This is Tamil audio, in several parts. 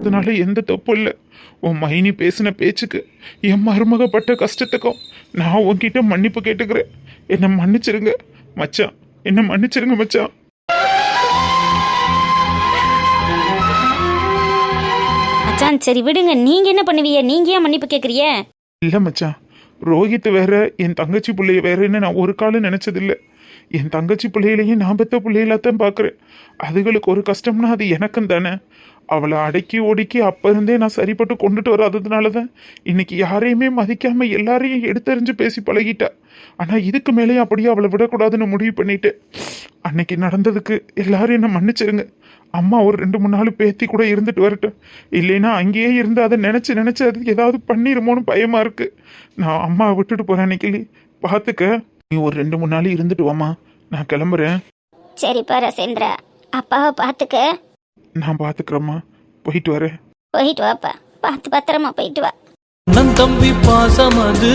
அதனால எந்த தப்பும் இல்லை. உன் மைனி பேசின பேச்சுக்கு என் மருமகப்பட்ட கஷ்டத்துக்கும் நான் உன்கிட்ட மன்னிப்பு கேட்டுக்கிறேன். என்னை மன்னிச்சிருங்க மச்சான். என்னை மன்னிச்சிருங்க மச்சான். சரி விடுங்க. நீங்க என்ன பண்ணுவீங்க? நீங்க ஏன் மன்னிப்பு கேக்குறிய இல்லை மச்சான். ரோஹித் வேற என் தங்கச்சி பிள்ளைய வேறன்னு நான் ஒரு காலம் நினைச்சதில்ல. என் தங்கச்சி பிள்ளையிலையும் நான் பெத்த பிள்ளைகளாத்தான் பார்க்குறேன். அதுகளுக்கு ஒரு கஷ்டம்னா அது எனக்கும் தானே. அவளை அடக்கி ஒடுக்கி அப்ப இருந்தே நான் சரிப்பட்டு கொண்டுட்டு வராததுனால தான் இன்னைக்கு யாரையுமே மதிக்காம எல்லாரையும் எடுத்தறிஞ்சு பேசி பழகிட்டா. ஆனா இதுக்கு மேலேயும் அப்படியே அவளை விடக்கூடாதுன்னு முடிவு பண்ணிட்டு அன்னைக்கு நடந்ததுக்கு எல்லாரும் என்ன மன்னிச்சிருங்க. அம்மா ஒரு ரெண்டு மூணு நாள் பேத்தி கூட இருந்துட்டு வரட்டும். இல்லைன்னா அங்கேயே இருந்து அதை நினைச்சு நினைச்சு அது ஏதாவது பண்ணிருமோன்னு பயமா இருக்கு. நான் அம்மாவை விட்டுட்டு போறேன் அன்னைக்கு பார்த்துக்க நீ ஒரு ரெண்டு மூணு நாள் இருந்துட்டு வாமா நான் கிளம்புறேன். சரிப்பா ரசேந்திரா அப்பாவை பார்த்துக்க நான் பார்த்துக்கிறேம்மா போயிட்டு வரேன். போயிட்டு வாப்பா. பார்த்து பத்திரமா போயிட்டு வா. நன் தம்பி பாசம் அது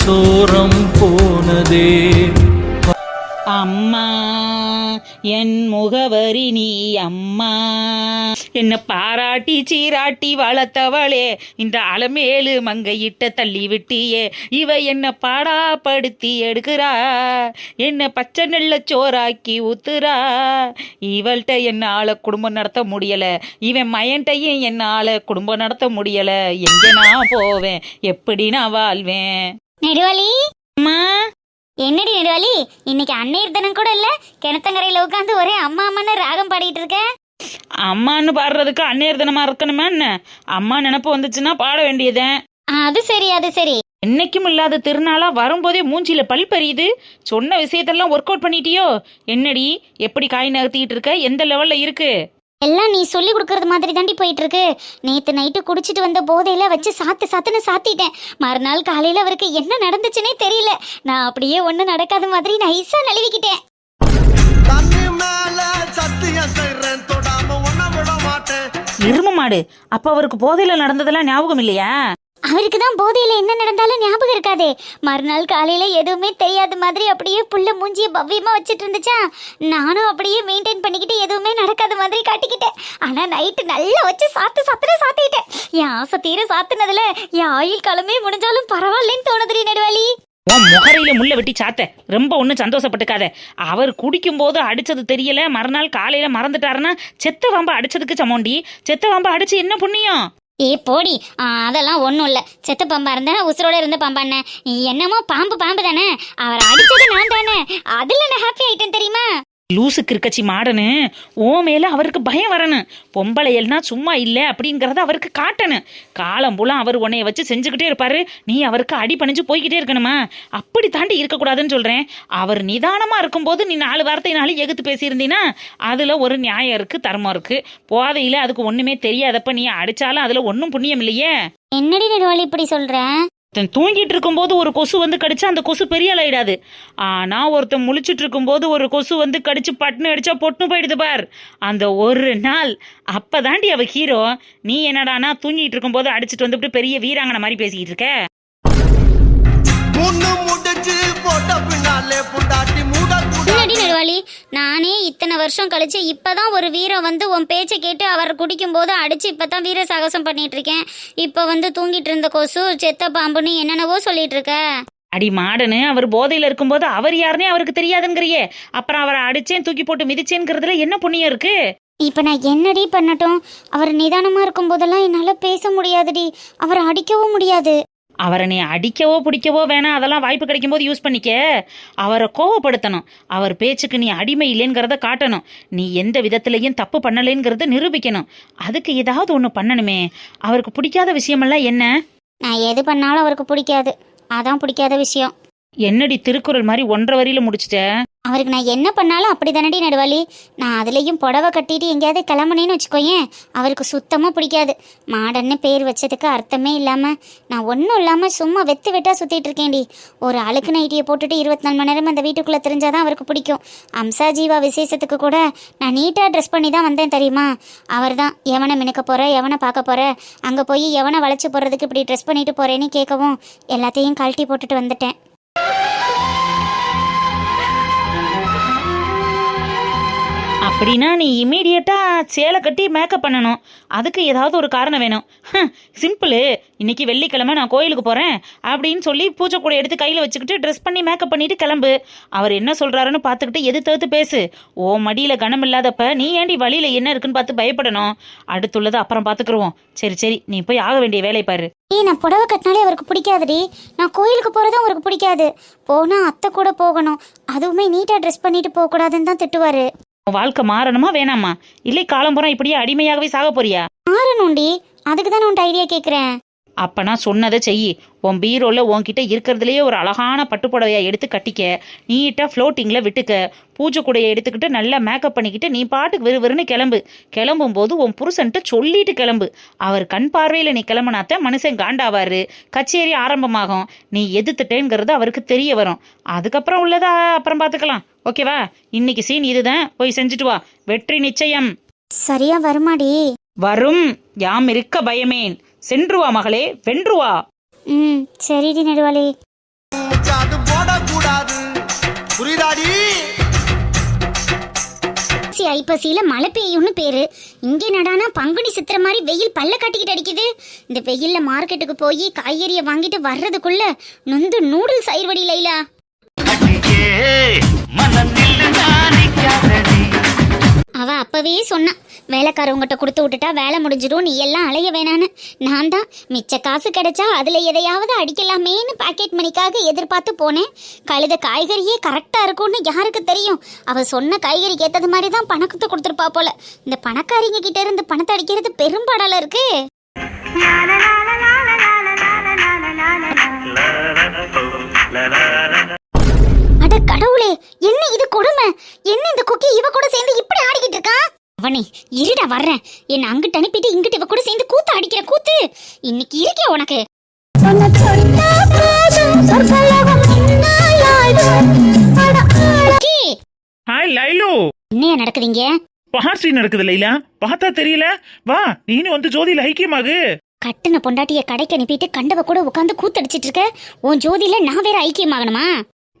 சோரம் போனதே. அம்மா. என் முகவரி நீ அம்மா. என்ன பாராட்டி சீராட்டி வளர்த்தவளே இந்த அலமேலு மங்கையிட்ட தள்ளி விட்டியே இவ என்ன பாடாப்படுத்தி எடுக்கிறா. என்ன பச்சை நெல்ல சோறாக்கி ஊத்துறா. இவள்கிட்ட என்னால குடும்பம் நடத்த முடியல. இவன் மயன்ட்டையும் என்னால குடும்பம் நடத்த முடியல. எங்க நான் போவேன்? எப்படி நான் வாழ்வேன்? நெடுவாளி அம்மா. என்னடி நெடுவாளி? இன்னைக்கு அன்னையர் தினம் கூட இல்ல? கிணத்தங்கரையில உட்காந்து ஒரே அம்மா அம்மான்னு ராகம் பாடிட்டு இருக்க? அம்மான்னு பாடுறதுக்கு அந்நேர் தினமா இருக்கணுமா என்ன? அம்மா நினப்பு வந்துச்சுன்னா பாட வேண்டியதேன் அது சரி அது சரி. என்னைக்கும் இல்லாத திருநாளா வரும்போதே மூஞ்சில பல் பறியுது. சொன்ன விஷயத்தெல்லாம் ஒர்க் அவுட் பண்ணிட்டியோ? என்னடி? எப்படி காய் நகர்த்திக்கிட்டு இருக்க? எந்த லெவல்ல இருக்கு? எல்லாம் நீ சொல்லி கொடுக்கறது மாதிரி தாண்டி போயிட்டு இருக்கு நேத்து நைட்டு குடிச்சிட்டு வந்த போதையில வச்சு சாத்து சாத்துன்னு சாத்திட்டேன். மறுநாள் காலையில அவருக்கு என்ன நடந்துச்சுன்னே தெரியல. நான் அப்படியே ஒண்ணு நடக்காத மாதிரி நைஸா நழுவிக்கிட்டேன். எரும மாடு. அப்ப அவருக்கு போதையில நடந்ததெல்லாம் ஞாபகம் இல்லையா? அவருக்கு தான் போதையில் என்ன நடந்தாலும் ஞாபகம் இருக்காதே. மறுநாள் காலையில் எதுவுமே தெரியாத மாதிரி அப்படியே புள்ள மூஞ்சிய பவ்யமாக வச்சுட்டு இருந்துச்சா? நானும் அப்படியே மெயின்டைன் பண்ணிக்கிட்டு எதுவுமே நடக்காத மாதிரி காட்டிக்கிட்டேன். ஆனால் நைட்டு நல்லா வச்சு சாத்து சாத்துன சாத்திட்டேன். என் ஆசை தீர சாத்துனதுல என் ஆயுள் காலமே முடிஞ்சாலும் பரவாயில்லன்னு தோணுதுரி நடுவாளி உன் முகரையில முள்ள வெட்டி சாத்த ரொம்ப ஒன்றும் சந்தோஷப்பட்டுக்காத. அவர் குடிக்கும் போது அடிச்சது தெரியல. மறுநாள் காலையில மறந்துட்டாருன்னா செத்த வம்ப அடிச்சதுக்கு சமோண்டி. செத்த வம்ப அடிச்சு என்ன புண்ணியம்? ஏ போடி. அதெல்லாம் ஒன்றும் இல்லை. செத்த பாம்பாக இருந்தா உசுரோட இருந்த பாம்பாண்ணே. என்னமோ பாம்பு பாம்பு தானே. அவரை அடிச்சது நான் தானே. அதில் நான் ஹாப்பி ஆயிட்டேன் தெரியுமா? லூசு கிருக்கச்சி மாடனு. ஓ மேல அவருக்கு பயம் வரணும் பொம்பளையல்னா சும்மா இல்லை அப்படிங்கிறத அவருக்கு காட்டணும் காலம் பூலாம் அவர் உன்னைய வச்சு செஞ்சுக்கிட்டே இருப்பாரு. நீ அவருக்கு அடி பணிஞ்சு போய்கிட்டே இருக்கணுமா? அப்படி தாண்டி இருக்கக்கூடாதுன்னு சொல்கிறேன் அவர் நிதானமாக இருக்கும்போது நீ நாலு வார்த்தை எகுத்து பேசியிருந்தீன்னா அதில் ஒரு நியாயம் இருக்குது தர்மம் இருக்குது போதையில் அதுக்கு ஒன்றுமே தெரியாதப்ப நீ அடித்தாலும் அதில் ஒன்றும் புண்ணியம் இல்லையே. என்னடி இப்படி சொல்கிறேன் ஒருத்தன் தூங்கிட்டு இருக்கும்போது ஒரு கொசு வந்து கடிச்சா அந்த கொசு பெரிய ஆளாயிடாது. ஆனா ஒருத்தன் முழிச்சிட்டு இருக்கும்போது ஒரு கொசு வந்து கடிச்சு பட்டுன்னு அடிச்சா பொட்டுன்னு போயிடுது பார். அந்த ஒரு நாள் அப்பதாண்டி அவ ஹீரோ நீ என்னடானா தூங்கிட்டு இருக்கும்போது அடிச்சிட்டு வந்துட்டு பெரிய வீராங்கனை மாதிரி பேசிக்கிட்டு இருக்க முன்னு முடிச்சு போட்ட பின்னாலே புண்டாட்டி மூட கூட நடுவாளி நானே இத்தனை வருஷம் கழிச்சு இப்பதான் ஒரு வீரம் வந்து உன் பேச்சை கேட்டு அவர் குடிக்கும் போது அடிச்சு இப்பதான் வீர சாகசம் பண்ணிட்டு இருக்கேன் இப்ப வந்து தூங்கிட்டு இருந்த கொசு செத்த பாம்புன்னு என்னென்னவோ சொல்லிட்டு இருக்க அடி மாடனு அவர் போதையில இருக்கும்போது அவர் யாருன்னே அவருக்கு தெரியாதுங்கிறியே. அப்புறம் அவரை அடிச்சேன் தூக்கி போட்டு மிதிச்சேங்கிறதுல என்ன புண்ணியம் இருக்கு? இப்ப நான் என்னடி பண்ணட்டும்? அவர் நிதானமா இருக்கும் போதெல்லாம் என்னால பேச முடியாதுடி. அவரை அடிக்கவும் முடியாது. அவரை நீ அடிக்கவோ பிடிக்கவோ வேணாம் அதெல்லாம் வாய்ப்பு கிடைக்கும் போது யூஸ் பண்ணிக்க. அவரை கோவப்படுத்தணும். அவர் பேச்சுக்கு நீ அடிமை இல்லைங்கிறத காட்டணும். நீ எந்த விதத்துலையும் தப்பு பண்ணலைங்கிறத நிரூபிக்கணும். அதுக்கு ஏதாவது ஒன்று பண்ணணுமே. அவருக்கு பிடிக்காத விஷயமெல்லாம் என்ன? நான் எது பண்ணாலும் அவருக்கு பிடிக்காது. அதான் பிடிக்காத விஷயம். என்னடி திருக்குறள் மாதிரி ஒன்றரை வரியில முடிச்சிட்ட? அவருக்கு நான் என்ன பண்ணாலும் அப்படி தானடி நடுவாளி. நான் அதுலேயும் புடவை கட்டிட்டு எங்கேயாவது கிளம்புனேன்னு வச்சுக்கோயேன் அவருக்கு சுத்தமாக பிடிக்காது. மாடன்னு பேர் வச்சதுக்கு அர்த்தமே இல்லாமல் நான் ஒன்றும் இல்லாமல் சும்மா வெத்து வெட்டா சுற்றிட்டு இருக்கேன்டி. ஒரு அழுக்கு நைட்டியை போட்டுட்டு இருபத்தி நாலு மணி நேரம் அந்த வீட்டுக்குள்ளே தெரிஞ்சாதான் அவருக்கு பிடிக்கும். அம்சா ஜீவா விசேஷத்துக்கு கூட நான் நீட்டாக ட்ரெஸ் பண்ணி தான் வந்தேன் தெரியுமா? அவர் தான் எவனை மினுக்க போகிற எவனை பார்க்க போகிற அங்கே போய் எவனை வளைச்சி போடுறதுக்கு இப்படி ட்ரெஸ் பண்ணிட்டு போகிறேன்னு கேட்கவும் எல்லாத்தையும் கழட்டி போட்டுட்டு வந்துட்டேன். Thank you. அப்படின்னா நீ இமீடியட்டாக சேலை கட்டி மேக்கப் பண்ணணும். அதுக்கு ஏதாவது ஒரு காரணம் வேணும். சிம்பிளு இன்னைக்கு வெள்ளிக்கிழமை நான் கோயிலுக்கு போகிறேன் அப்படின்னு சொல்லி பூஜை கூட எடுத்து கையில் வச்சுக்கிட்டு ட்ரெஸ் பண்ணி மேக்கப் பண்ணிட்டு கிளம்பு. அவர் என்ன சொல்கிறாருன்னு பார்த்துக்கிட்டு எது தவிர்த்து பேசு. ஓ மடியில் கனம் இல்லாதப்ப நீ ஏண்டி வழியில் என்ன இருக்குன்னு பார்த்து பயப்படணும். அடுத்துள்ளதை அப்புறம் பார்த்துக்குருவோம். சரி சரி நீ போய் ஆக வேண்டிய வேலை பாரு. ஏய் நான் புடவை கட்டினாலே அவருக்கு பிடிக்காதுடி. நான் கோயிலுக்கு போகிறதும் அவருக்கு பிடிக்காது. போனால் அத்தை கூட போகணும். அதுவுமே நீட்டாக ட்ரெஸ் பண்ணிட்டு போகக்கூடாதுன்னு தான் திட்டுவார். வாழ்க்கை மாறணுமா வேணாமா? இல்லை காலம்புறம் இப்படியே அடிமையாகவே சாக போறியா? மாறணும்டி. அதுக்கு தான் உன்ட்ட ஐடியா கேட்குறேன் அப்பனா சொன்னதை செய். உன் பீரோல உன்கிட்ட இருக்கிறதுலயே ஒரு அழகான பட்டுப்புடவையா எடுத்து கட்டிக்க. நீட்டா ஃப்ளோட்டிங்ல விட்டுக்க. பூஜை கூடையை எடுத்துக்கிட்டு நல்லா மேக்கப் பண்ணிக்கிட்டு நீ பாட்டுக்கு விறுவிறுன்னு கிளம்பு. கிளம்பும் போது உன் புருஷன்ட்ட சொல்லிட்டு கிளம்பு. அவர் கண் பார்வையில நீ கிளம்புனாத்த மனுஷன் காண்டாவாரு. கச்சேரி ஆரம்பமாகும். நீ எதிர்த்துட்டேங்கிறது அவருக்கு தெரிய வரும். அதுக்கப்புறம் உள்ளதா? அப்புறம் பார்த்துக்கலாம் ஓகேவா? இன்னைக்கு சீன் இதுதான். போய் செஞ்சுட்டு வா. வெற்றி நிச்சயம். சரியா வருமாடி. வரும். யாம் இருக்க பயமேன். சென்று வா மகளே வென்று வா ம் சரிடி நெடுவாளி. அது போடக்கூடாது. புரியுதாடி? சி ஐப்பசியில மழை பெய்யும்னு பேரு. இங்கே நடானா பங்குனி சித்திர மாதிரி வெயில் பல்ல காட்டிக்கிட்டு அடிக்குது. இந்த வெயில்ல மார்க்கெட்டுக்கு போய் காய்கறியை வாங்கிட்டு வர்றதுக்குள்ள நொந்து நூடுல்ஸ் ஆயிர்வடி லைலா. அவ அப்பவே சொன்னான் வேலைக்காரவங்கிட்ட கொடுத்து விட்டுட்டா வேலை முடிஞ்சிடும் நீ எல்லாம் அலைய வேணான்னு. நான் தான் மிச்ச காசு கிடைச்சா அதில் எதையாவது அடிக்கலாமேன்னு பாக்கெட் மணிக்காக எதிர்பார்த்து போனேன். கழுத காய்கறியே கரெக்டாக இருக்கும்னு யாருக்கு தெரியும்? அவ சொன்ன காய்கறிக்கு ஏற்றது மாதிரி தான் பணக்கத்தை கொடுத்துருப்பா போல. இந்த பணக்காரிங்க கிட்ட இருந்து பணத்தை அடிக்கிறது பெரும்பாடல இருக்கு. அட கடவுளே என்ன இது கொடுமை? என்ன இந்த குக்கி இவ கூட சேர்ந்து அவனே இருடா வர்றேன். என்ன அங்கிட்டு அனுப்பிட்டு இங்கிட்டு இவ கூட சேர்ந்து கூத்து அடிக்கிற கூத்து. இன்னைக்கு இருக்கே உனக்கு. ஹாய் லைலு. என்னையா நடக்குதுங்க? பார்ட்டி நடக்குது லைலா. பார்த்தா தெரியல? வா நீனு வந்து ஜோதியில ஐக்கியமாகு கட்டுன பொண்டாட்டிய கடைக்கு அனுப்பிட்டு கண்டவ கூட உட்காந்து கூத்தடிச்சிட்டு இருக்க உன் ஜோதியில நான் வேற ஐக்கியமாகணுமா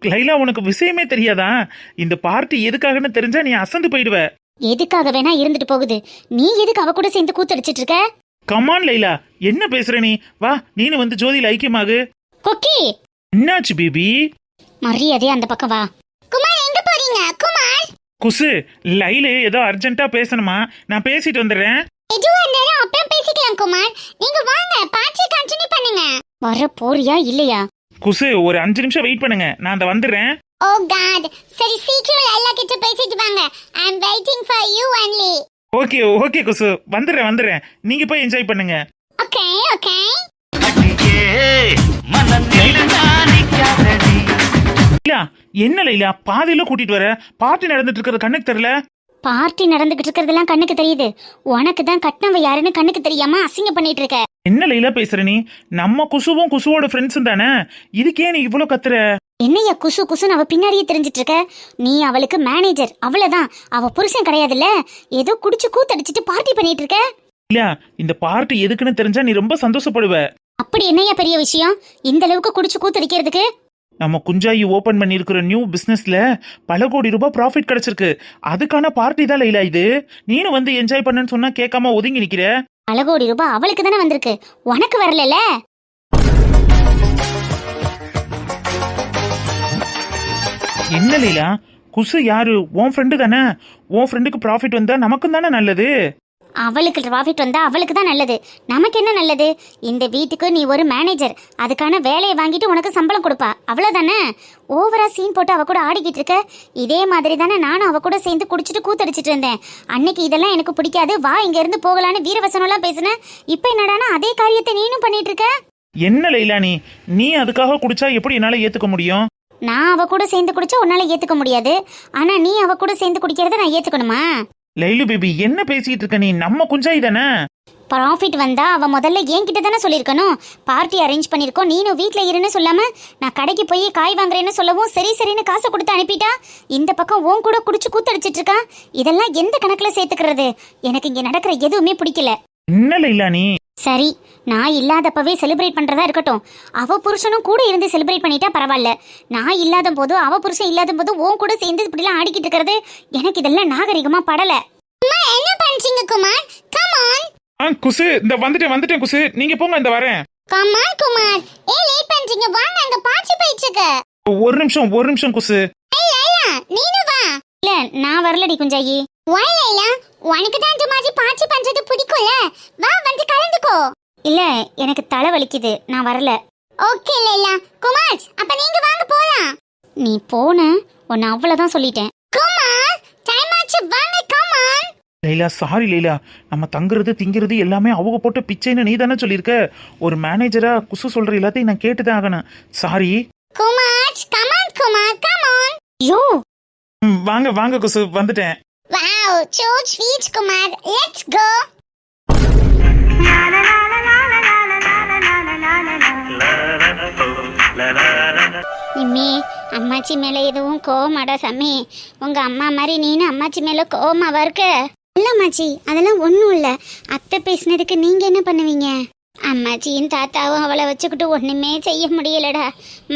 லைலா உனக்கு விஷயமே தெரியாதா? இந்த பார்ட்டி எதுக்காகன்னு தெரிஞ்சா நீ அசந்து போயிடுவ. எதுக்காக வேணா இருந்துட்டு போகுது? நீ எதுக்கு அவ கூட சேர்ந்து கூத்தடிச்சிட்டு இருக்க? கமான் லைலா என்ன பேசுற நீ? வா நீனு வந்து ஜோதியில ஐக்கியமாகு. கொக்கி! என்னாச்சு பேபி? மரியாதையா அந்த பக்கம் வா. குமார் எங்க போறீங்க? குமார்! குசு லைலு ஏதோ அர்ஜென்ட்டா பேசணுமா? நான் பேசிட்டு வந்துடுறேன். எதுவா இருந்தாலும் அப்புறம் பேசிக்கலாம் குமார். நீங்க வாங்க பாட்சி கண்டினியூ பண்ணுங்க. வர போறியா இல்லையா? குசு ஒரு அஞ்சு நிமிஷம் வெயிட் பண்ணுங்க. நான் அந்த வந்துடுறேன். ஓ காட் சரி சீக்கிரம் எல்லா கிட்ட பேசிட்டு வாங்க. I am waiting for you only okay okay குசு. வந்துடுறேன் வந்துடுறேன் நீங்க போய் என்ஜாய் பண்ணுங்க. ஓகே ஓகே லைலா என்ன லைலா? பாதியில கூட்டிட்டு வர? பார்ட்டி நடந்துட்டு இருக்கிறது கண்ணுக்கு தெரியல? பார்ட்டி நடந்துகிட்டு இருக்கிறதெல்லாம் கண்ணுக்கு தெரியுது. உனக்கு தான் கட்டினவ யாருன்னு கண்ணுக்கு தெரியாம அசிங்கம் பண்ணிட்டு இருக்க. என்ன லைலா பேசுற நீ? நம்ம குசுவும் குசுவோட ஃப்ரெண்ட்ஸும் தானே? இதுக்கே நீ இவ்வளவு கத்துற? என்னையா குசு குசுன்னு அவ பின்னாடியே தெரிஞ்சிட்டு இருக்க நீ அவளுக்கு மேனேஜர் அவ்வளவுதான். அவ புருஷன் கிடையாதுல்ல? ஏதோ குடிச்சு கூத்தடிச்சிட்டு பார்ட்டி பண்ணிட்டு இருக்க இல்ல இந்த பார்ட்டி எதுக்குன்னு தெரிஞ்சா நீ ரொம்ப சந்தோஷப்படுவ. அப்படி என்னையா பெரிய விஷயம்? இந்த அளவுக்கு குடிச்சு கூத்தடிக்கிறதுக்கு? நம்ம குஞ்சாயி ஓபன் பண்ணியிருக்கிற நியூ பிசினஸ்ல பல கோடி ரூபாய் ப்ராஃபிட் கிடைச்சிருக்கு. அதுக்கான பார்ட்டி தான் லைலா இது. நீனும் வந்து என்ஜாய் பண்ணுன்னு சொன்னா கேட்காம ஒதுங்கி நிக்கிற? பல கோடி ரூபாய் அவளுக்கு தானே வந்திருக்கு. உனக்கு வரலல என்ன லைலா? குசு யாரு? உன் ஃப்ரெண்டு தானே? உன் ஃப்ரெண்டுக்கு ப்ராஃபிட் வந்தா நமக்கும் தானே நல்லது? அவளுக்கு ப்ராஃபிட் வந்தா அவளுக்கு தான் நல்லது. நமக்கு என்ன நல்லது? இந்த வீட்டுக்கு நீ ஒரு மேனேஜர் அதுக்கான வேலையை வாங்கிட்டு உனக்கு சம்பளம் கொடுப்பா. அவ்வளவுதானே? ஓவரா சீன் போட்டு அவ கூட ஆடிக்கிட்டு இருக்க. இதே மாதிரி தானே நானும் அவ கூட சேர்ந்து குடிச்சிட்டு கூத்தடிச்சிட்டு இருந்தேன். அன்னைக்கு இதெல்லாம் எனக்கு பிடிக்காது. வா இங்க இருந்து போகலான்னு வீரவசனம்லாம் பேசினேன் இப்போ என்னடானா அதே காரியத்தை நீனும் பண்ணிட்டு இருக்க? என்ன லைலா நீ? நீ அதுக்காக குடிச்சா எப்படி என்னால ஏத்துக்க முடியும்? நான் அவ கூட சேர்ந்து குடிச்சா உன்னால ஏத்துக்க முடியாது. ஆனா நீ அவ கூட சேர்ந்து குடிக்கிறத நான் ஏத்துக்கணுமா? லைலு பேபி என்ன பேசிட்டு இருக்க நீ? நம்ம குஞ்சாய் தானே? ப்ராஃபிட் வந்தா அவ முதல்ல என்கிட்ட தானே சொல்லியிருக்கணும். பார்ட்டி அரேஞ்ச் பண்ணியிருக்கோம். நீனும் வீட்டில் இருன்னு சொல்லாம நான் கடைக்கு போய் காய் வாங்குறேன்னு சொல்லவும் சரி சரின்னு காசை கொடுத்து அனுப்பிட்டா இந்த பக்கம் உன் கூட குடிச்சு கூத்தடிச்சிட்டு இருக்கா இதெல்லாம் எந்த கணக்குல சேர்த்துக்கிறது? எனக்கு இங்க நடக்கிற எதுவுமே பிடிக்கல. என்ன லைலா நீ? சரி நான் இல்லாதப்பவே செலிப்ரேட் பண்றதா இருக்கட்டும். அவ புருஷனும் கூட இருந்து செலிப்ரேட் பண்ணிட்டா பரவாயில்ல. நான் இல்லாத போது அவ புருஷன் இல்லாத போது உன் கூட சேர்ந்து இப்படிலாம் ஆடிக்கிட்டு இருக்கிறது எனக்கு இதெல்லாம் நாகரிகமா படல. என்ன பண்றீங்க குமார்? கமான் ஆ குசு இந்த வந்துட்டேன் வந்துட்டேன் குசு. நீங்க போங்க இந்த வரேன். Come on Kumar. ஏன் லேட் பண்றீங்க. வாங்க அங்க பாச்சி போயிட்டு இருக்கு ஒரு நிமிஷம் ஒரு நிமிஷம் குசு. ஏய் லைலா நீனு வா. இல்ல நான் வரலடி குஞ்சாயி. வா லைலா உனக்கு தான் இந்த மாதிரி பாச்சி பண்றது பிடிக்கும்ல? வா வந்து கலந்துக்கோ. இல்ல எனக்கு தலை வலிக்குது. நான் வரல. ஓகே லைலா. குமார் அப்ப நீங்க வாங்க போலாம். நீ போன உன்னை அவ்வளவுதான் சொல்லிட்டேன். குமார் டைம் ஆச்சு. வாங்க கமான் லைலா சாரி லைலா. நம்ம தங்குறது திங்கிறது எல்லாமே அவங்க போட்ட பிச்சைன்னு நீ தானே சொல்லியிருக்க. ஒரு மேனேஜரா குசு சொல்ற எல்லாத்தையும் நான் கேட்டுதான் ஆகணும். Sorry Kumar come on Kumar come on yo! ம், வாங்க வாங்க குசு. வந்துட்டேன். Wow so sweet Kumar let's go Nimmi அம்மாச்சி மேல எதுவும் கோவமாடா சாமி உங்க அம்மா மாதிரி நீனு அம்மாச்சி மேல கோவமாவா இருக்க? இல்ல அம்மாச்சி அதெல்லாம் ஒண்ணும் இல்ல. அத்தை பேசினதுக்கு நீங்க என்ன பண்ணுவீங்க? அம்மாச்சியும் தாத்தாவும் அவளை வச்சுக்கிட்டு ஒன்றுமே செய்ய முடியலடா.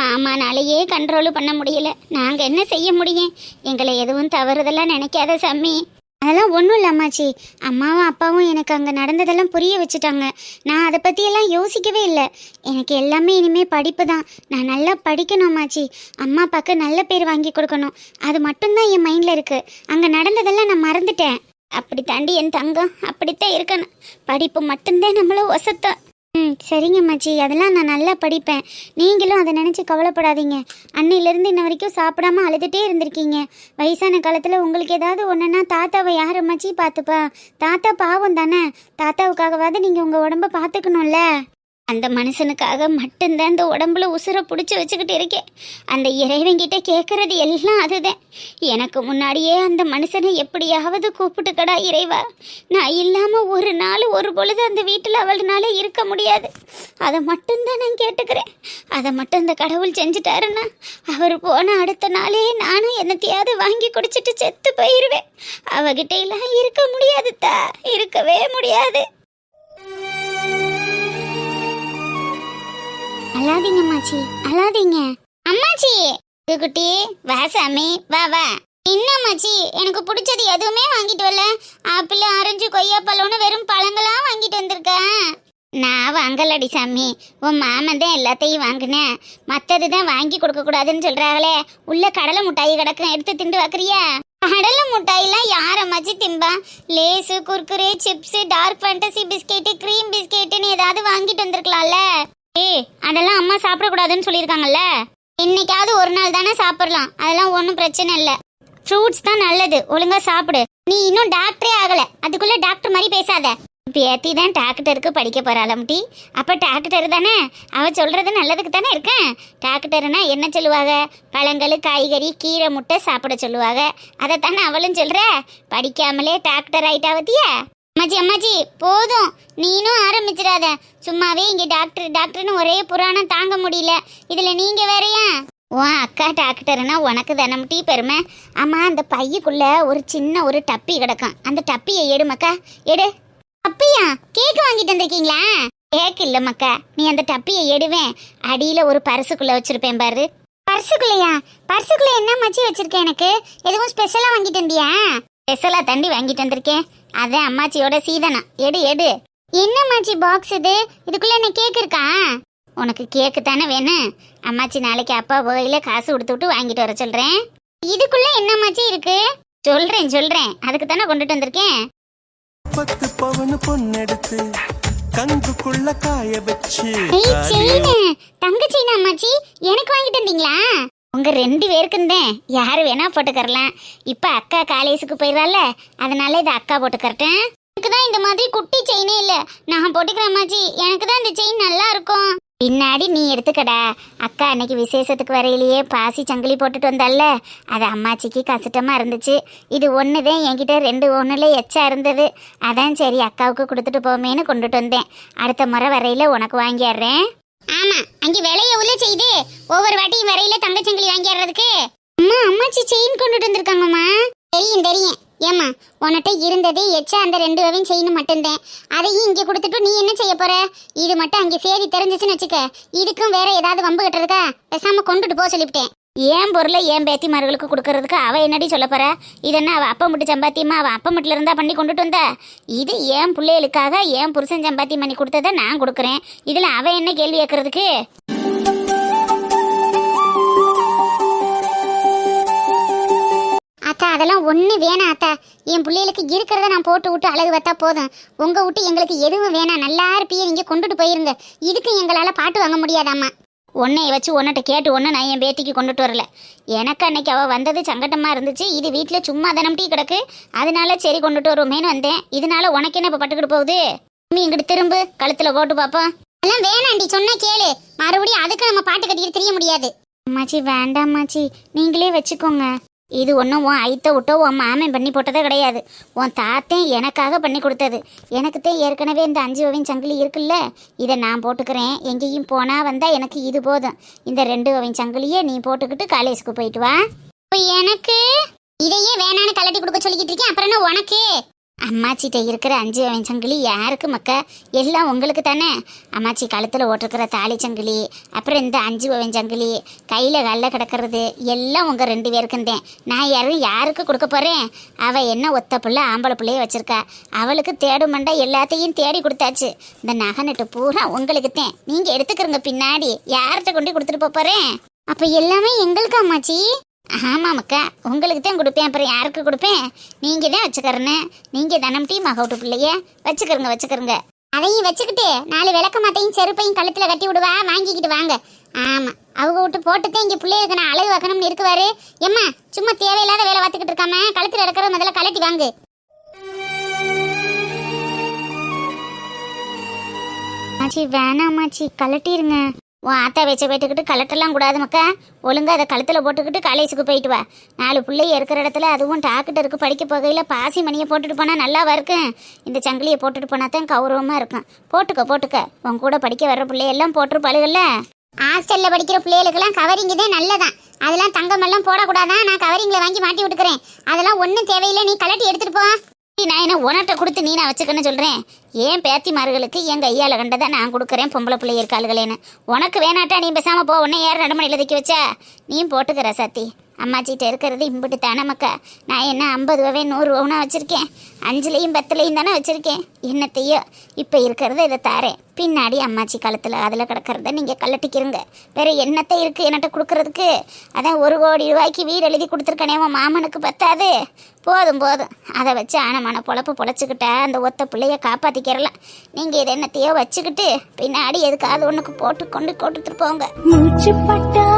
மாமானாலேயே கண்ட்ரோல் பண்ண முடியல. நாங்கள் என்ன செய்ய முடியும்? எங்களை எதுவும் தவறுதெல்லாம் நினைக்காத சாமி அதெல்லாம் ஒன்றும் இல்லை அம்மாச்சி. அம்மாவும் அப்பாவும் எனக்கு அங்கே நடந்ததெல்லாம் புரிய வச்சுட்டாங்க. நான் அதை பற்றியெல்லாம் யோசிக்கவே இல்லை. எனக்கு எல்லாமே இனிமேல் படிப்பு தான். நான் நல்லா படிக்கணும் அம்மாச்சி. அம்மா அப்பாவுக்கு நல்ல பேர் வாங்கி கொடுக்கணும். அது மட்டும்தான் என் மைண்டில் இருக்குது அங்கே நடந்ததெல்லாம் நான் மறந்துட்டேன். அப்படி தாண்டி என் தங்கம் அப்படித்தான் இருக்கணும். படிப்பு மட்டும்தான் நம்மளும் ஒசத்தம். ம் சரிங்க மச்சி. அதெல்லாம் நான் நல்லா படிப்பேன். நீங்களும் அதை நினச்சி கவலைப்படாதீங்க. அன்னையிலேருந்து இன்ன வரைக்கும் சாப்பிடாம அழுதுகிட்டே இருந்திருக்கீங்க. வயசான காலத்தில் உங்களுக்கு ஏதாவது ஒன்றுனா தாத்தாவை யார் அம்மாச்சி பார்த்துப்பா? தாத்தா பாவம் தானே? தாத்தாவுக்காகவாவது நீங்கள் உங்கள் உடம்ப பார்த்துக்கணும்ல? அந்த மனுஷனுக்காக மட்டும்தான் இந்த உடம்புல உசுரை பிடிச்சி வச்சுக்கிட்டு இருக்கேன். அந்த இறைவன்கிட்ட கேட்குறது எல்லாம் அதுதான். எனக்கு முன்னாடியே அந்த மனுஷனை எப்படியாவது கூப்பிட்டுக்கடா இறைவா. நான் இல்லாமல் ஒரு நாள் ஒரு பொழுது அந்த வீட்டில் அவள்னால இருக்க முடியாது. அதை மட்டும்தான் நான் கேட்டுக்கிறேன். அதை மட்டும் இந்த கடவுள் செஞ்சுட்டாருன்னா அவர் போன அடுத்த நாளே நானும் என்னத்தையாவது வாங்கி குடிச்சிட்டு செத்து போயிடுவேன் அவகிட்ட எல்லாம் இருக்க முடியாது தா. இருக்கவே முடியாது. அழாதீங்க அம்மாச்சி. அழாதீங்க. அம்மாச்சி! குட்டி. வா சாமி வா வா. என்னம்மாச்சி எனக்கு பிடிச்சது எதுவுமே வாங்கிட்டு வரல. ஆப்பிள் ஆரஞ்சு கொய்யா பழம்னு வெறும் பழங்களா வாங்கிட்டு வந்திருக்கேன் நான் வாங்கலடி சாமி. உன் மாமன் தான் எல்லாத்தையும் வாங்கினேன் மற்றது தான் வாங்கி கொடுக்க கூடாதுன்னு சொல்றாங்களே. உள்ள கடலை முட்டாய் கிடக்கும். எடுத்து திண்டு வைக்கிறியா கடலை முட்டாயெல்லாம் யாரம்மாச்சி திம்பா? Lay's Kurkure chips Dark Fantasy biscuit cream பிஸ்கெட்டுன்னு ஏதாவது வாங்கிட்டு வந்திருக்கலாம்ல. ஏய் அதெல்லாம் அம்மா சாப்பிடக்கூடாதுன்னு சொல்லியிருக்காங்கல்ல. இன்னைக்காவது ஒரு நாள் தானே சாப்பிடலாம். அதெல்லாம் ஒன்றும் பிரச்சனை இல்லை. ஃப்ரூட்ஸ் தான் நல்லது. ஒழுங்கா சாப்பிடு. நீ இன்னும் டாக்டரே ஆகல. அதுக்குள்ள டாக்டர் மாதிரி பேசாத. பேத்தி தான் டாக்டருக்கு படிக்க போறாளம்டி அப்போ டாக்டர் தானே? அவ சொல்றது நல்லதுக்கு தானே இருக்கேன் டாக்டர்னா என்ன சொல்லுவாங்க பழங்கள் காய்கறி கீரை முட்டை சாப்பிட சொல்லுவாங்க அதைத்தானே அவளும் சொல்கிற படிக்காமலே டாக்டர் ஆயிட்டா பத்தியா அம்மாச்சி அம்மாச்சி போதும். நீனும் ஆரம்பிச்சிடாத. சும்மாவே இங்க டாக்டர் டாக்டர்னு ஒரே புராணம் தாங்க முடியல. இதுல நீங்க வேறயா? உன் அக்கா டாக்டர்னா உனக்கு தானம் டீ பெருமை அம்மா அந்த பையக்குள்ள ஒரு சின்ன ஒரு டப்பி கிடக்கும். அந்த டப்பியை எடு மக்கா. எடு. டப்பியா? கேக் வாங்கிட்டு வந்திருக்கீங்களா? கேக் இல்ல மக்கா. நீ அந்த டப்பியை எடுவேன். அடியில ஒரு பரிசுக்குள்ள வச்சிருப்பேன் பாரு. பர்சுக்குள்ளையா? பர்சுக்குள்ள என்ன மச்சி வச்சிருக்கேன் எனக்கு? எதுவும் ஸ்பெஷலா வாங்கிட்டு வந்தியா? ஸ்பெஷலா தண்டி வாங்கிட்டு வந்திருக்கேன். அதான் அம்மாச்சியோட சீதனம். எடு எடு. என்ன மாச்சி பாக்ஸ் இது? இதுக்குள்ள என்ன கேக் இருக்கா? உனக்கு கேக்கு தானே வேணும். அம்மாச்சி நாளைக்கு அப்பா போகையில காசு கொடுத்து விட்டு வாங்கிட்டு வர சொல்றேன். இதுக்குள்ள என்ன மாச்சி இருக்கு? சொல்றேன் சொல்றேன். அதுக்கு தானே கொண்டுட்டு வந்திருக்கேன். பத்து பவனு பொண்ணெடுத்து கங்குக்குள்ள காய வச்சு ஏய் செயின். தங்க செயின் அம்மாச்சி? எனக்கு வாங்கிட்டு வந்தீங்களா? உங்கள் ரெண்டு பேருக்கும் தான் யார் வேணா போட்டுக்கரலாம் இப்போ அக்கா காலேஜுக்கு போயிடறால அதனால இதை அக்கா போட்டுக்கறட்டேன். எனக்கு தான் இந்த மாதிரி குட்டி செயினே இல்லை. நான் போட்டுக்கிறேன் அம்மாச்சி எனக்கு தான் இந்த செயின் நல்லா இருக்கும். பின்னாடி நீ எடுத்துக்கடா. அக்கா அன்னைக்கு விசேஷத்துக்கு வரையிலேயே பாசி சங்கிலி போட்டுட்டு வந்தால அது அம்மாச்சிக்கு கஷ்டமாக இருந்துச்சு. இது ஒன்று தான் என்கிட்ட ரெண்டு ஒன்றுல எச்சா இருந்தது. அதான் சரி அக்காவுக்கு கொடுத்துட்டு போமேன்னு கொண்டுட்டு வந்தேன். அடுத்த முறை வரையில உனக்கு வாங்கிடுறேன் ஆமா அங்கே விலைய உள்ள செய்து ஒவ்வொரு வாட்டியும் வரையில தங்கச்சங்கிலி வாங்கிடுறதுக்கு அம்மா அம்மாச்சி செயின் கொண்டுட்டு வந்திருக்காங்கம்மா. தெரியும் தெரியும். ஏம்மா உன்கிட்ட இருந்ததே எச்சா அந்த ரெண்டு வகையும் செயின் மட்டும்தான். அதையும் இங்கே கொடுத்துட்டு நீ என்ன செய்ய போற? இது மட்டும் அங்கே சேதி தெரிஞ்சிச்சுன்னு வச்சுக்க. இதுக்கும் வேற ஏதாவது வம்பு கட்டுறதுக்கா? பேசாம கொண்டுட்டு போக சொல்லிவிட்டேன். ஏன் பொருளை ஏன் பேத்திமார்களுக்கு கொடுக்கறதுக்கு அவ என்னடி சொல்ல போற? இது என்ன அவ அப்பா மட்டும் சம்பாத்தியமா? அவ அப்பா மட்டும் இருந்தா பண்ணி கொண்டுட்டு வந்த? இது ஏன் பிள்ளைகளுக்காக ஏன் புருஷன் சம்பாத்தியம் பண்ணி கொடுத்ததை நான் கொடுக்குறேன். இதுல அவ என்ன கேள்வி கேட்கறதுக்கு? அத்தா அதெல்லாம் ஒன்று வேணாம் அத்தா. என் பிள்ளைகளுக்கு இருக்கிறத நான் போட்டு விட்டு அழகு பார்த்தா போதும். உங்கள் விட்டு எங்களுக்கு எதுவும் வேணாம். நல்லா இருப்பியே நீங்கள் கொண்டுட்டு போயிருங்க. இதுக்கு எங்களால் பாட்டு வாங்க முடியாதாம்மா. உன்னை வச்சு உன்னிட்ட கேட்டு ஒன்று நான் என் பேத்திக்கு கொண்டுட்டு வரல. எனக்கு அன்னைக்கு அவள் வந்தது சங்கட்டமாக இருந்துச்சு. இது வீட்டில் சும்மா தினம்டி டீ கிடக்கு. அதனால சரி கொண்டுட்டு வருவோமேன்னு வந்தேன். இதனால உனக்கு என்ன இப்போ பட்டுக்கிட்டு போகுது? நீ இங்கிட்டு திரும்பு. கழுத்தில் போட்டு பார்ப்போம் எல்லாம் வேணாண்டி சொன்ன கேளு. மறுபடியும் அதுக்கு நம்ம பாட்டு கட்டிட்டு தெரிய முடியாது. அம்மாச்சி வேண்டாம் அம்மாச்சி. நீங்களே வச்சுக்கோங்க. இது ஒன்றும் உன் ஐத்த விட்டோ உன் மாமன் பண்ணி போட்டதே கிடையாது. உன் தாத்தன் எனக்காக பண்ணி கொடுத்தது. எனக்கு தான் ஏற்கனவே இந்த அஞ்சு வகையின் சங்கிலி இருக்குல்ல? இதை நான் போட்டுக்கிறேன். எங்கேயும் போனால் வந்தால் எனக்கு இது போதும். இந்த ரெண்டு வகையின் சங்கிலியை நீ போட்டுக்கிட்டு காலேஜுக்கு போயிட்டு வா. இப்போ எனக்கு? இதையே வேணான்னு கலட்டி கொடுக்க சொல்லிக்கிட்டு இருக்கேன். அப்புறம் என்ன உனக்கு? அம்மாச்சிட்ட இருக்கிற அஞ்சு சங்கிலி யாருக்கு மக்க? எல்லாம் உங்களுக்கு தானே? அம்மாச்சி கழுத்தில் ஓட்டிருக்கிற தாலி சங்கிலி அப்புறம் இந்த அஞ்சு சங்கிலி கையில் கல்ல கிடக்கிறது எல்லாம் உங்கள் ரெண்டு பேருக்குந்தேன் நான் யாரும் யாருக்கு கொடுக்க போகிறேன் அவள் என்ன ஒத்த பிள்ளை ஆம்பளை பிள்ளைய வச்சுருக்கா. அவளுக்கு தேடும் மண்டை எல்லாத்தையும் தேடி கொடுத்தாச்சு. இந்த நகை நட்டு பூரா உங்களுக்கு தான். நீங்கள் எடுத்துக்கிறங்க பின்னாடி. யார்கிட்ட கொண்டு கொடுத்துட்டு போகிறேன் அப்போ எல்லாமே எங்களுக்கு அம்மாச்சி. ஆமாம் அக்கா உங்களுக்கு தான் கொடுப்பேன். அப்புறம் யாருக்கு கொடுப்பேன்? நீங்கள் தான் வச்சுக்கறனே நீங்கள் தனம் டீ மகவுட்டு பிள்ளைய. வச்சுக்கிறங்க வச்சுக்கிறங்க. அதையும் வச்சுக்கிட்டு நாலு விளக்க மாட்டையும் செருப்பையும் கழுத்தில் கட்டி விடுவா? வாங்கிக்கிட்டு வாங்க. ஆமாம் அவங்க விட்டு போட்டுதான் இங்கே பிள்ளைகளுக்கு நான் அழகு வைக்கணும்னு இருக்குவாரு. எம்மா சும்மா தேவையில்லாத வேலை பார்த்துக்கிட்டு இருக்காம கழுத்தில் இருக்கிற முதல்ல கலட்டி வாங்கு. ஆச்சி வேணாமாச்சி கலட்டிருங்க உன் ஆத்தா வச்ச போயிட்டுக்கிட்டு கலட்டெல்லாம் கூடாது மக்கா. ஒழுங்கா அதை கழுத்தில் போட்டுக்கிட்டு காலேஜுக்கு போயிட்டு வா. நாலு பிள்ளைய இருக்கிற இடத்துல அதுவும் டாக்டருக்கு படிக்க போகையில் பாசி மணியை போட்டுட்டு போனால் நல்லாவா இருக்கும் இந்த சங்கிலியை போட்டுட்டு போனால் தான் கௌரவமாக இருக்கும். போட்டுக்க போட்டுக்க. உன் கூட படிக்க வர்ற பிள்ளையெல்லாம் போட்டிருப்பாளுகள்ல. ஹாஸ்டலில் படிக்கிற பிள்ளைகளுக்கெல்லாம் கவரிங் நல்லதான். அதெல்லாம் தங்கமெல்லாம் போடக்கூடாதான் நான் கவரிங்கில் வாங்கி மாட்டி விட்டுக்கிறேன். அதெல்லாம் ஒன்றும் தேவையில்லை. நீ கலட்டி எடுத்துகிட்டு போ. நான் என்ன உனட்ட கொடுத்து நீ நான் வச்சுக்கன்னு சொல்கிறேன் ஏன் பேத்திமார்களுக்கு என் கையால் கண்டதை நான் கொடுக்குறேன் பொம்பளை பிள்ளை இருக்காளுகளேன்னு உனக்கு வேணாட்டா நீ பேசாமல் போ உன்னை ஏற நடுமணியில் தக்கி வச்சா? நீ போட்டுக்கிற சத்தி. அம்மாச்சிட்ட இருக்கிறது இம்பிட்டு தானே மக்கா நான் என்ன ஐம்பது ரூபாவே நூறு வச்சுருக்கேன்? அஞ்சுலேயும் பத்துலேயும் தானே வச்சுருக்கேன்? என்னத்தையோ? இப்போ இருக்கிறத இதை தாரேன். பின்னாடி அம்மாச்சி காலத்தில் அதில் கிடக்கிறத நீங்கள் கலட்டிக்கிறங்க வேறு என்னத்தை இருக்குது என்கிட்ட கொடுக்குறதுக்கு? அதான் ஒரு கோடி ரூபாய்க்கு வீடு எழுதி கொடுத்துருக்கனே உன் மாமனுக்கு பத்தாது. போதும் போதும். அதை வச்சு ஆனமான பொழப்பு பொழைச்சிக்கிட்டா அந்த ஒத்த பிள்ளைய காப்பாற்றிக்கிறலாம் நீங்கள் இதை என்னத்தையோ வச்சுக்கிட்டு பின்னாடி எதுக்காவது ஒன்றுக்கு போட்டு கொண்டு கொடுத்துட்டு போங்க. மூச்சு பட்டா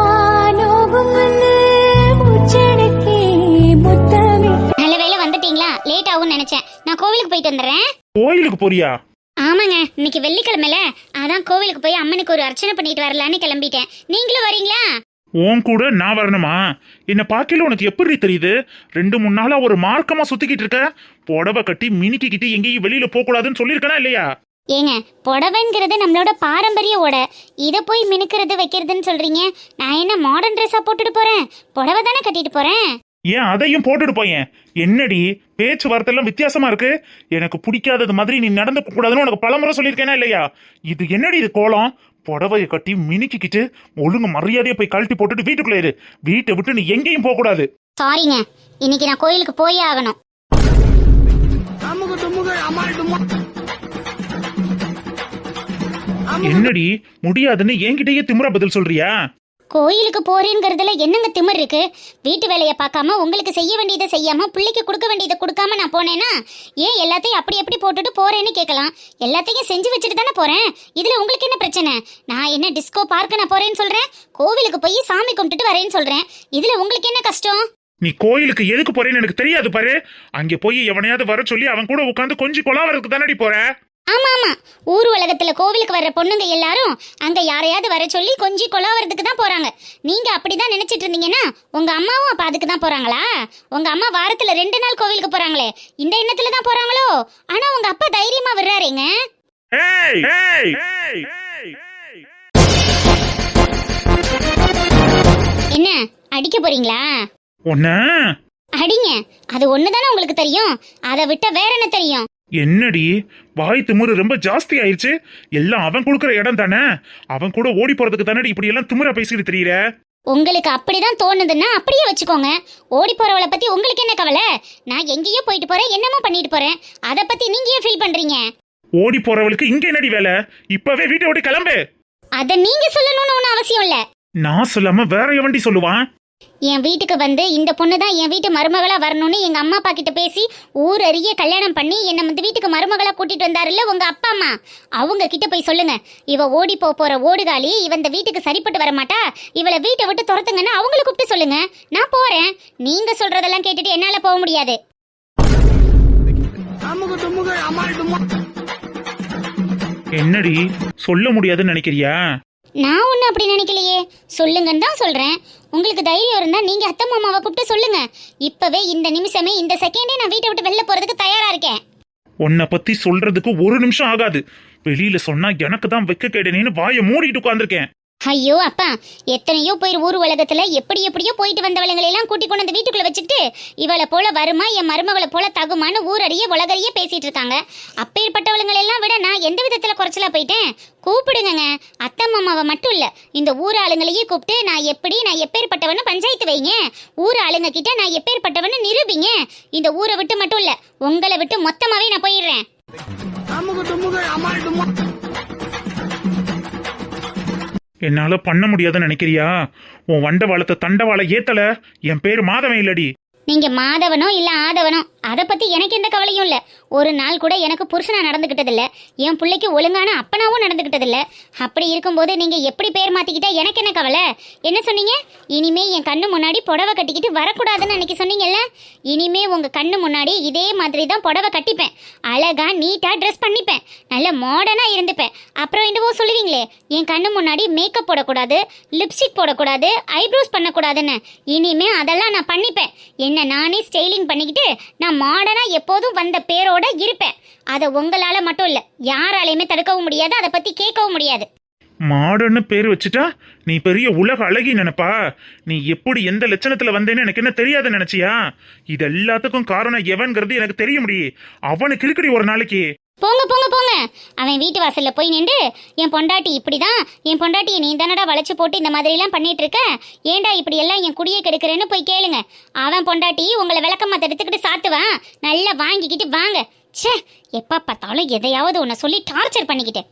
நல்ல வேளை வந்துட்டீங்களா? லேட் ஆகும்னு நினச்சேன். நான் கோவிலுக்கு போயிட்டு வந்துடுறேன். கோயிலுக்கு போறியா? ஆமாங்க. இன்னைக்கு வெள்ளிக்கிழமைல. அதான் கோவிலுக்கு போய் அம்மனுக்கு ஒரு அர்ச்சனை பண்ணிட்டு வரலான்னு கிளம்பிட்டேன். நீங்களும் வரீங்களா? உன் கூட நான் வரணுமா? என்ன பார்க்கல உனக்கு எப்படி தெரியுது? ரெண்டு மூணு நாளா ஒரு மார்க்கமா சுத்திக்கிட்டு இருக்க. புடவை கட்டி மினிக்கிக்கிட்டு எங்கேயும் வெளியில போக கூடாதுன்னு சொல்லியிருக்கனா இல்லையா? ஏங்க புடவைங்கிறது நம்மளோட பாரம்பரிய உடை இதை போய் மினுக்கிறது வைக்கிறதுன்னு சொல்றீங்க. நான் என்ன மாடர்ன் ட்ரெஸ்ஸா போட்டுட்டு போறேன்? புடவை தானே கட்டிட்டு போறேன்? ஏன் அதையும் போட்டுட்டு போயேன்? என்னடி? பேச்சு வார்த்தையெல்லாம் வித்தியாசமா இருக்கு. எனக்கு பிடிக்காதது மாதிரி நீ நடந்து கூடாதுன்னு உனக்கு பலமுறை சொல்லியிருக்கேனா இல்லையா? இது என்னடி இது கோலம்? புடவையை கட்டி மினுக்கிக்கிட்டு ஒழுங்கு மரியாதையை போய் கழட்டி போட்டுட்டு வீட்டுக்குள்ள இரு. வீட்டை விட்டு நீ எங்கேயும் போக கூடாது. சாரிங்க இன்னைக்கு நான் கோயிலுக்கு போயே ஆகணும். என்னடி? முடியாதுன்னு என்கிட்டயே திமுறா பதில் சொல்றியா? கோயிலுக்கு போறேங்கிறதுல என்னங்க திமிர் இருக்கு? வீட்டு வேலையை பார்க்காம உங்களுக்கு செய்ய வேண்டியதை செய்யாம பிள்ளைக்கு கொடுக்க வேண்டியதை கொடுக்காம நான் போனேன்னா ஏன் எல்லாத்தையும் அப்படி எப்படி போட்டுட்டு போறேன்னு கேட்கலாம். எல்லாத்தையும் செஞ்சு வச்சுட்டு தானே போறேன். இதுல உங்களுக்கு என்ன பிரச்சனை? நான் என்ன டிஸ்கோ பார்க்க நான் போறேன்னு சொல்றேன்? கோவிலுக்கு போய் சாமி கும்பிட்டுட்டு வரேன்னு சொல்றேன். இதுல உங்களுக்கு என்ன கஷ்டம்? நீ கோயிலுக்கு எதுக்கு போறேன்னு எனக்கு தெரியாது பாரு. அங்க போய் எவனையாவது வர சொல்லி அவன் கூட உட்காந்து கொஞ்சம் கொலாவறதுக்கு தானடி போற? ஆமா ஆமா ஊர் உலகத்துல கோவிலுக்கு வர்ற பொண்ணுங்க எல்லாரும் அங்க யாரையாவது வர சொல்லி கொஞ்சி கொலாவறதுக்கு தான் போறாங்க. நீங்க அப்படிதான் நினைச்சிட்டு இருந்தீங்கன்னா உங்க அம்மாவும் அப்ப அதுக்கு தான் போறாங்களா? உங்க அம்மா வாரத்துல ரெண்டு நாள் கோவிலுக்கு போறாங்களே இந்த எண்ணத்துல தான் போறாங்களோ? ஆனா உங்க அப்பா தைரியமா விடுறாருங்க ஏய்! ஏய்! என்ன அடிக்க போறீங்களா? ஒன்ன அடிங்க. அது ஒண்ணுதானே உங்களுக்கு தெரியும்? அதை விட்ட வேற என்ன தெரியும்? என்னடி? வாய் திமுரு ரொம்ப ஜாஸ்தி ஆயிடுச்சு எல்லாம் அவன் கொடுக்குற இடம் தானே? அவன் கூட ஓடி போறதுக்கு தானடி இப்படி எல்லாம் திமுறா பேசிட்டு தெரியற? உங்களுக்கு அப்படிதான் தோணுதுன்னா அப்படியே வச்சுக்கோங்க. ஓடி போறவளை பத்தி உங்களுக்கு என்ன கவலை? நான் எங்கேயோ போயிட்டு போறேன் என்னமோ பண்ணிட்டு போறேன். அதை பத்தி நீங்க ஏன் ஃபீல் பண்றீங்க? ஓடி போறவளுக்கு இங்க என்னடி வேலை? இப்பவே வீட்டை விட்டு கிளம்பு. அதை நீங்க சொல்லணும்னு ஒன்றும் அவசியம் இல்ல. நான் சொல்லாம வேற எவன்டி சொல்லுவான்? என் வீட்டுக்கு வந்து இந்த பொண்ணு தான் என் வீட்டு மருமகளா வரணும்னு எங்க அம்மா அப்பா கிட்ட பேசி ஊர் அறிய கல்யாணம் பண்ணி என்னை வந்து வீட்டுக்கு மருமகளா கூட்டிட்டு வந்தாருல்ல உங்க அப்பா அம்மா? அவங்க கிட்ட போய் சொல்லுங்க. இவ ஓடி போக போற ஓடுகாலி இவ இந்த வீட்டுக்கு சரிப்பட்டு வர மாட்டா. இவளை வீட்டை விட்டு துரத்துங்கன்னு அவங்கள கூப்பிட்டு சொல்லுங்க. நான் போறேன். நீங்க சொல்றதெல்லாம் கேட்டுட்டு என்னால போக முடியாது. என்னடி? சொல்ல முடியாதுன்னு நினைக்கிறியா? நான் ஒன்றும் அப்படி நினைக்கலையே. சொல்லுங்கன்னு தான் சொல்கிறேன் உங்களுக்கு தைரியம் இருந்தால் நீங்கள் அத்தை மாமாவை கூப்பிட்டு சொல்லுங்க. இப்போவே இந்த நிமிஷமே இந்த செகண்டே நான் வீட்டை விட்டு வெளில போகிறதுக்கு தயாராக இருக்கேன். உன்னை பற்றி சொல்கிறதுக்கு ஒரு நிமிஷம் ஆகாது. வெளியில் சொன்னால் எனக்கு தான் வெக்க கேடனேன்னு வாயை மூடிட்டு உட்காந்துருக்கேன் ஐயோ அப்பா. எத்தனையோ பேர் ஊர் உலகத்துல எப்படி எப்படியோ போயிட்டு வந்தவளங்களை எல்லாம் கூட்டி கொண்டு வந்து வீட்டுக்குள்ள வச்சுட்டு இவளை போல வருமா என் மருமகளை போல தகுமான்னு ஊரடியே உலகறியே பேசிட்டு இருக்காங்க. அப்பேற்பட்டவளுங்களை எல்லாம் விட நான் எந்த விதத்துல குறைச்சலா போயிட்டேன்? கூப்பிடுங்கங்க. அத்தை மாமாவை மட்டும் இல்ல இந்த ஊர் ஆளுங்களையே கூப்பிட்டு நான் எப்படி நான் எப்பேற்பட்டவனு பஞ்சாயத்து வைங்க. ஊர் ஆளுங்க கிட்ட நான் எப்பேற்பட்டவனு நிரூபிங்க. இந்த ஊரை விட்டு மட்டும் இல்ல உங்களை விட்டு மொத்தமாவே நான் போயிடுறேன். என்னால பண்ண முடியாதுன்னு நினைக்கிறியா? உன் வண்டவாளத்தை தண்டவாளை ஏத்தல? என் பேரு மாதவன் இல்லடி. நீங்க மாதவனோ இல்ல ஆதவனோ? அதை பத்தி எனக்கு எந்த கவலையும் இல்ல. ஒரு நாள் கூட எனக்கு புருஷனா நடந்துக்கிட்டதில்ல என் பிள்ளைக்கு ஒழுங்கான அப்பனாவும் நடந்துக்கிட்டதில்ல அப்படி இருக்கும்போது நீங்கள் எப்படி பேர் மாற்றிக்கிட்டா எனக்கு என்ன கவலை? என்ன சொன்னீங்க? இனிமே என் கண்ணு முன்னாடி புடவை கட்டிக்கிட்டு வரக்கூடாதுன்னு அன்னைக்கு சொன்னீங்கல்ல? இனிமே உங்கள் கண்ணு முன்னாடி இதே மாதிரி தான் புடவை கட்டிப்பேன். அழகா நீட்டாக ட்ரெஸ் பண்ணிப்பேன். நல்ல மாடர்னாக இருந்துப்பேன். அப்புறம் என்னவோ சொல்லுவீங்களே என் கண்ணு முன்னாடி மேக்கப் போடக்கூடாது லிப்ஸ்டிக் போடக்கூடாது ஐப்ரோஸ் பண்ணக்கூடாதுன்னு. இனிமே அதெல்லாம் நான் பண்ணிப்பேன். என்ன நானே ஸ்டைலிங் பண்ணிக்கிட்டு நான் மாடர்னாக எப்போதும் வந்த பேரோட இருப்பேன். அதை உங்களால மட்டும் இல்ல யாராலையுமே தடுக்கவும் முடியாது அதை பத்தி கேட்கவும் முடியாது. மாடர்னு பேர் வச்சுட்டா நீ பெரிய உலக அழகி நினைப்பா. நீ எப்படி எந்த லட்சணத்துல வந்தேன்னு எனக்கு என்ன தெரியாத நினைச்சியா? இது எல்லாத்துக்கும் காரணம் எவன்கிறது எனக்கு தெரிய முடியே அவனுக்கு இருக்கடி ஒரு நாளைக்கு. போங்க போங்க போங்க. அவன் வீட்டு வாசல்ல போய் நின்று என் பொண்டாட்டி இப்படிதான் என் பொண்டாட்டியை நீ தானடா வளைச்சு போட்டு இந்த மாதிரிலாம் பண்ணிட்டு இருக்க ஏன்டா இப்படி எல்லாம் என் குடியை கெடுக்கிறேன்னு போய் கேளுங்க. அவன் பொண்டாட்டி உங்களை விளக்கமாத்த எடுத்துக்கிட்டு சாத்துவான் நல்லா வாங்கிக்கிட்டு வாங்க. ச்சே எப்ப பார்த்தாலும் எதையாவது உன்னை சொல்லி டார்ச்சர் பண்ணிக்கிட்டு